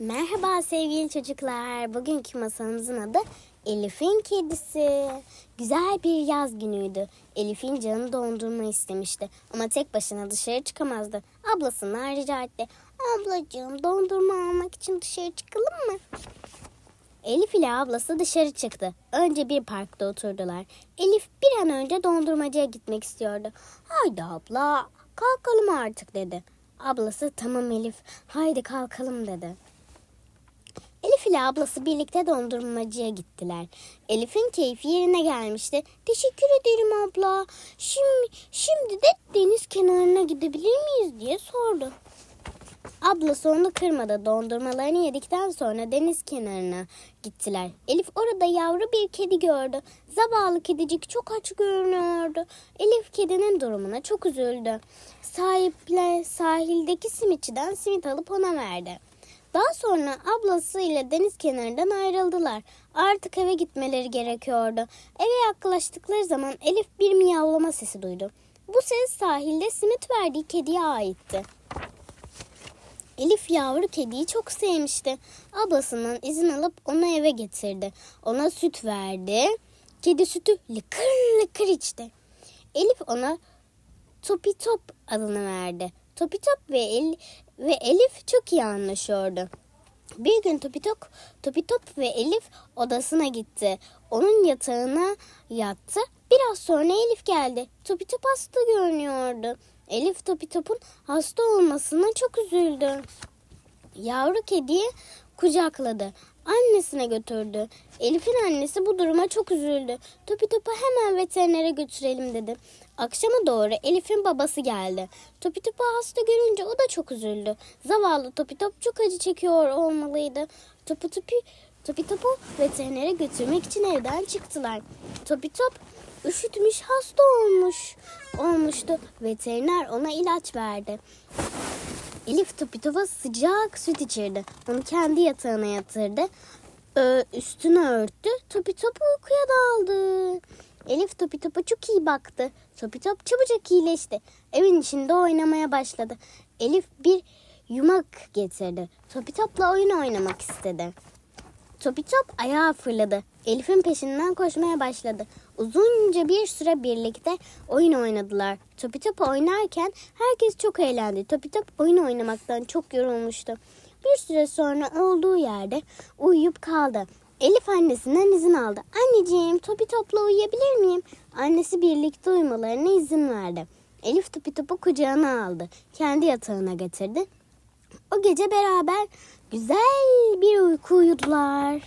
Merhaba sevgili çocuklar. Bugünkü masalımızın adı Elif'in Kedisi. Güzel bir yaz günüydü. Elif'in canı dondurma istemişti ama tek başına dışarı çıkamazdı. Ablasından rica etti. Ablacığım dondurma almak için dışarı çıkalım mı? Elif ile ablası dışarı çıktı. Önce bir parkta oturdular. Elif bir an önce dondurmacıya gitmek istiyordu. Haydi abla kalkalım artık dedi. Ablası tamam Elif haydi kalkalım dedi. Elif ile ablası birlikte dondurmacıya gittiler. Elif'in keyfi yerine gelmişti. Teşekkür ederim abla. Şimdi, şimdi de deniz kenarına gidebilir miyiz diye sordu. Ablası onu kırmadı. Dondurmalarını yedikten sonra deniz kenarına gittiler. Elif orada yavru bir kedi gördü. Zavallı kedicik çok aç görünüyordu. Elif kedinin durumuna çok üzüldü. Sahiple sahildeki simitçiden simit alıp ona verdi. Daha sonra ablası ile deniz kenarından ayrıldılar. Artık eve gitmeleri gerekiyordu. Eve yaklaştıkları zaman Elif bir miyavlama sesi duydu. Bu ses sahilde simit verdiği kediye aitti. Elif yavru kediyi çok sevmişti. Ablasından izin alıp onu eve getirdi. Ona süt verdi. Kedi sütü lıkır lıkır içti. Elif ona Topi Top adını verdi. Topi Top ve, El ve Elif çok iyi anlaşıyordu. Bir gün Topi Top, Topi Top ve Elif odasına gitti. Onun yatağına yattı. Biraz sonra Elif geldi. Topi Top hasta görünüyordu. Elif Topi Top'un hasta olmasına çok üzüldü. Yavru kediyi kucakladı. Annesine götürdü. Elif'in annesi bu duruma çok üzüldü. Topi Top'u hemen veterinere götürelim dedi. Akşama doğru Elif'in babası geldi. Topi Top'u hasta görünce o da çok üzüldü. Zavallı Topi Top çok acı çekiyor olmalıydı. Topi Topi Topi Top'u veterinere götürmek için evden çıktılar. Topi Top üşütmüş hasta olmuş olmuştu. Veteriner ona ilaç verdi. Elif Topi Top'a sıcak süt içirdi. Onu kendi yatağına yatırdı. Ö, üstünü örttü. Topi Top uykuya daldı. Elif Topi Top'a çok iyi baktı. Topi Top çabucak iyileşti. Evin içinde oynamaya başladı. Elif bir yumak getirdi. Topi Top'la oyun oynamak istedi. Topi Top ayağa fırladı. Elif'in peşinden koşmaya başladı. Uzunca bir süre birlikte oyun oynadılar. Topi Top oynarken herkes çok eğlendi. Topi Top oyun oynamaktan çok yorulmuştu. Bir süre sonra olduğu yerde uyuyup kaldı. Elif annesinden izin aldı. Anneciğim Topi Top'la uyuyabilir miyim? Annesi birlikte uyumalarına izin verdi. Elif Topi Top'u kucağına aldı. Kendi yatağına getirdi. O gece beraber güzel bir uyku uyudular.